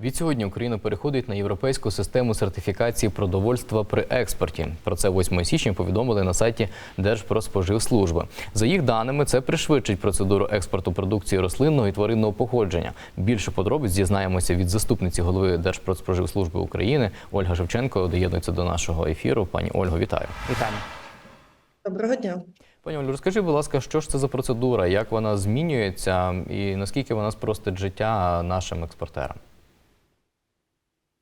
Відсьогодні Україна переходить на європейську систему сертифікації продовольства при експорті. Про це 8 січня повідомили на сайті Держпродспоживслужби. За їх даними, це пришвидшить процедуру експорту продукції рослинного і тваринного походження. Більше подробиць дізнаємося від заступниці голови Держпродспоживслужби України Ольга Шевченко. Доєднується до нашого ефіру. Пані Ольго, вітаю. Вітаємо. Доброго дня. Пані Олю, розкажи, будь ласка, що ж це за процедура, як вона змінюється і наскільки вона спростить життя нашим експортерам?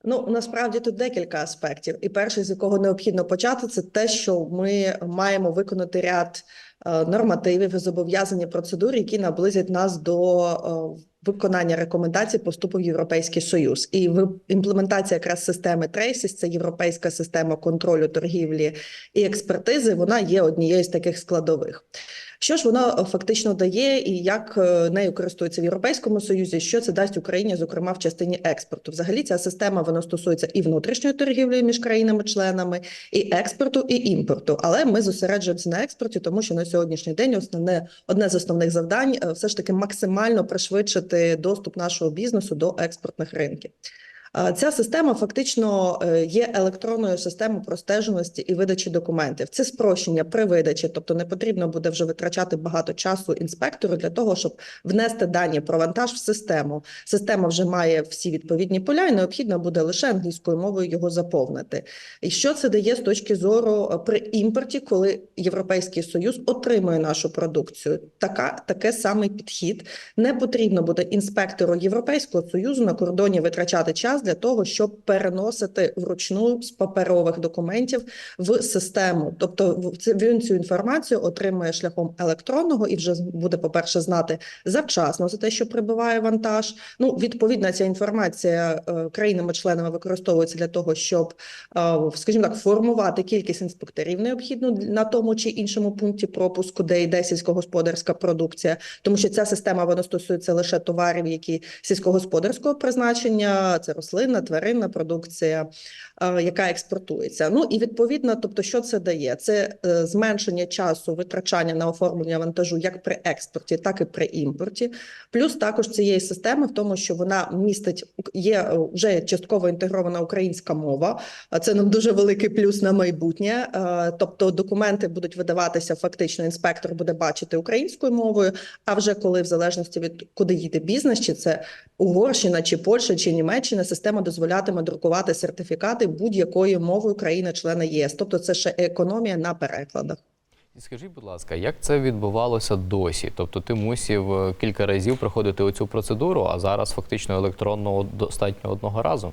Ну насправді тут декілька аспектів, і перший, з якого необхідно почати, це те, що ми маємо виконати ряд е, нормативів і зобов'язані процедур, які наблизять нас до е, виконання рекомендацій по вступу в Європейський Союз. І в імплементація якраз системи Traces, це європейська система контролю торгівлі і експертизи. Вона є однією з таких складових. Що ж воно фактично дає, і як е, нею користується в Європейському Союзі? Що це дасть Україні, зокрема в частині експорту? Взагалі ця система вона стосується і внутрішньої торгівлі між країнами-членами, і експорту, і імпорту. Але ми зосереджуємося на експорті, тому що на сьогоднішній день основне одне з основних завдань е, все ж таки максимально пришвидшити доступ нашого бізнесу до експортних ринків. А Ця система фактично е, є електронною системою простеженості і видачі документів. Це спрощення при видачі, тобто не потрібно буде вже витрачати багато часу інспектору для того, щоб внести дані про вантаж в систему. Система вже має всі відповідні поля, і необхідно буде лише англійською мовою його заповнити. І що це дає з точки зору е, при імпорті, коли Європейський Союз отримує нашу продукцію? Така таке самий підхід. Не потрібно буде інспектору Європейського союзу на кордоні витрачати час для того, щоб переносити вручну з паперових документів в систему. Тобто, він цю інформацію отримує шляхом електронного і вже буде, по-перше, знати завчасно за те, що прибуває вантаж. Ну, відповідна ця інформація е, країнами-членами використовується для того, щоб, е, скажімо так, формувати кількість інспекторів необхідну на тому чи іншому пункті пропуску, де йде сільськогосподарська продукція, тому що ця система вона стосується лише товарів, які сільськогосподарського призначення, це рослинна, тваринна продукція, яка експортується. Ну і відповідно, тобто, що це дає? Це е, зменшення часу витрачання на оформлення вантажу як при експорті, так і при імпорті. Плюс також цієї системи в тому, що вона містить є е, вже частково інтегрована українська мова. Це нам дуже великий плюс на майбутнє. Тобто документи будуть видаватися фактично. Інспектор буде бачити українською мовою. А вже коли в залежності від куди їде бізнес, чи це Угорщина, чи Польща, чи Німеччина, система дозволятиме друкувати сертифікати будь-якою мовою країни-члена ЄС. Тобто, це ще економія на перекладах. І скажіть, будь ласка, як це відбувалося досі? Тобто ти мусів е, кілька разів проходити оцю процедуру, а зараз фактично електронно достатньо одного разу?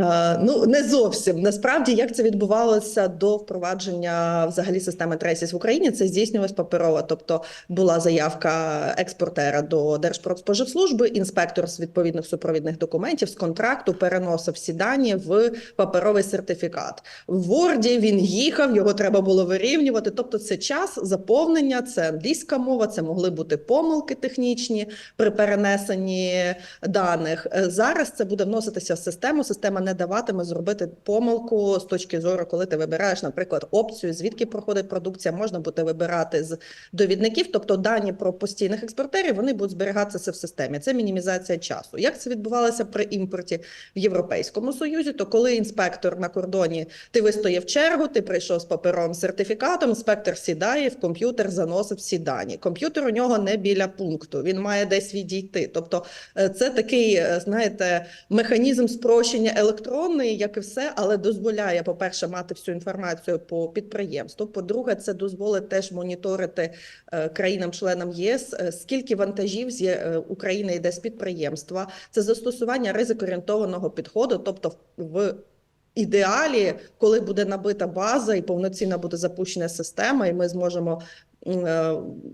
Е, Ну не зовсім насправді, як це відбувалося до впровадження взагалі системи Трейсіс в Україні, це здійснювалось паперово. Тобто була заявка експортера до Держпродспоживслужби, інспектор з відповідних супровідних документів з контракту переносив всі дані в паперовий сертифікат. В Word він їхав, його треба було вирівнювати. Тобто, це час заповнення, це англійська мова, це могли бути помилки технічні при перенесенні даних. Е, Зараз це буде вноситися в систему. Система не даватиме зробити помилку з точки зору, коли ти вибираєш, наприклад, опцію, звідки проходить продукція, можна буде вибирати з довідників. Тобто дані про постійних експортерів вони будуть зберігатися в системі. Це мінімізація часу. Як це відбувалося при імпорті в Європейському Союзі? То коли інспектор на кордоні ти вистояв чергу, ти прийшов з паперовим сертифікатом, інспектор сідає в комп'ютер, заносить всі дані. Комп'ютер у нього не біля пункту, він має десь відійти. Тобто, е, це такий, е, знаєте, механізм спрощення електронний, як і все, але дозволяє, по-перше, мати всю інформацію по підприємству. По-друге, це дозволить теж моніторити е, країнам-членам ЄС, е, скільки вантажів з е, України йде з підприємства. Це застосування ризикоорієнтованого підходу, тобто в ідеалі, коли буде набита база і повноцінно буде запущена система, і ми зможемо.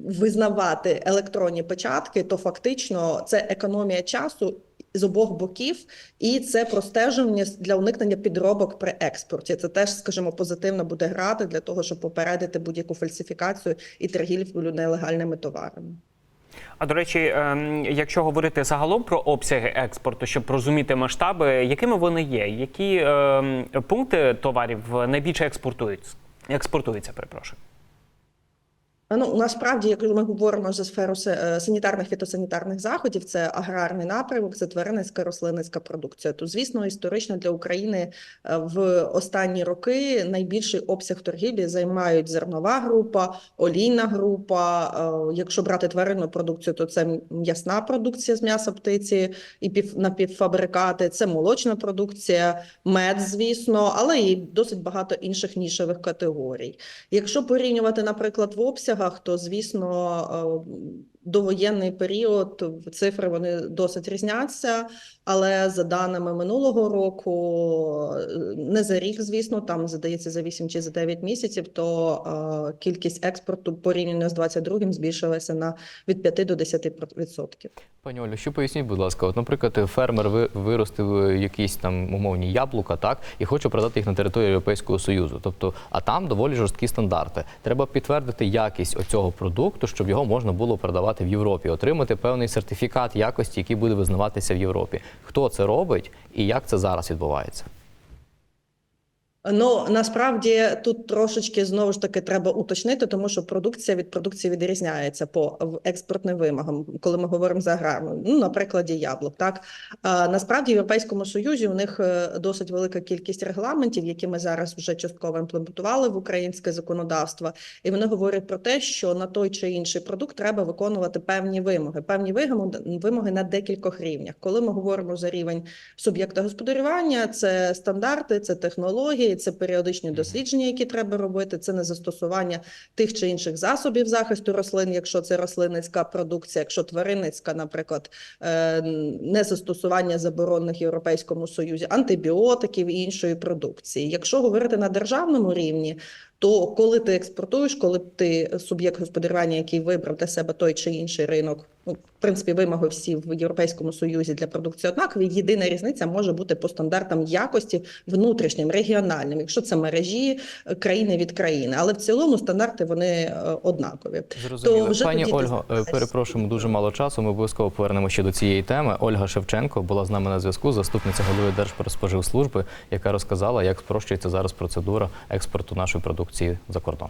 Визнавати електронні печатки, то фактично це економія часу з обох боків, і це простежування для уникнення підробок при експорті. Це теж, скажімо, позитивно буде грати для того, щоб попередити будь-яку фальсифікацію і торгівлю нелегальними товарами. А до речі, ем, якщо говорити загалом про обсяги експорту, щоб розуміти масштаби, якими вони є, які ем, пункти товарів найбільше експортують? Експортуються, перепрошую. Ну, насправді, якщо ми говоримо за сферу е, санітарних фітосанітарних заходів, це аграрний напрямок, це тваринницька рослинницька продукція. То, звісно, історично для України е, в останні роки найбільший обсяг торгівлі займають зернова група, олійна група. Е, Якщо брати тваринну продукцію, то це м'ясна продукція з м'яса птиці і пів напівфабрикати, це молочна продукція, мед, звісно, але і досить багато інших нішевих категорій. Якщо порівнювати, наприклад, в обсягах, то звісно е, довоєнний період цифри вони досить різняться. Але за даними минулого року, е, не за рік, звісно, там здається за 8 чи за 9 місяців, то е, кількість експорту порівняно з 22-м збільшилася на від 5 до 10%. Пані Олю, що поясніть, будь ласка, от, наприклад, фермер ви- виростив якісь там умовні яблука, так, і хоче продати їх на території Європейського Союзу. Тобто, а там доволі жорсткі стандарти. Треба підтвердити якість оцього продукту, щоб його можна було продавати в Європі, отримати певний сертифікат якості, який буде визнаватися в Європі. Хто це робить і як це зараз відбувається? Ну насправді тут трошечки знову ж таки треба уточнити, тому що продукція від продукції відрізняється по експортним вимогам, коли ми говоримо за аграрну. Ну, на прикладі яблук. Так насправді в Європейському Союзі у них е, досить велика кількість регламентів, які ми зараз вже частково імплементували в українське законодавство, і вони говорять про те, що на той чи інший продукт треба виконувати певні вимоги, певні вимоги на декількох рівнях. Коли ми говоримо за рівень суб'єкта господарювання, це стандарти, це технології, це періодичні дослідження, які треба робити. Це не застосування тих чи інших засобів захисту рослин, якщо це рослинницька продукція, якщо тваринницька, наприклад, е, не застосування заборонених Європейському Союзі, антибіотиків і іншої продукції. Якщо говорити на державному рівні, то коли ти експортуєш, коли ти суб'єкт господарювання, який вибрав для себе той чи інший ринок, ну в принципі, вимоги всі в Європейському Союзі для продукції однакові. Єдина різниця може бути по стандартам якості внутрішнім, регіональним, якщо це мережі е, країни від країни. Але в цілому стандарти вони е, однакові. Зрозуміло. вже Пані тоді Ольго, е, перепрошуємо дуже мало часу. Ми обов'язково повернемо ще до цієї теми. Ольга Шевченко була з нами на зв'язку, заступниця голови Держпродспоживслужби, яка розказала, як спрощується зараз процедура експорту нашої продукції за кордон.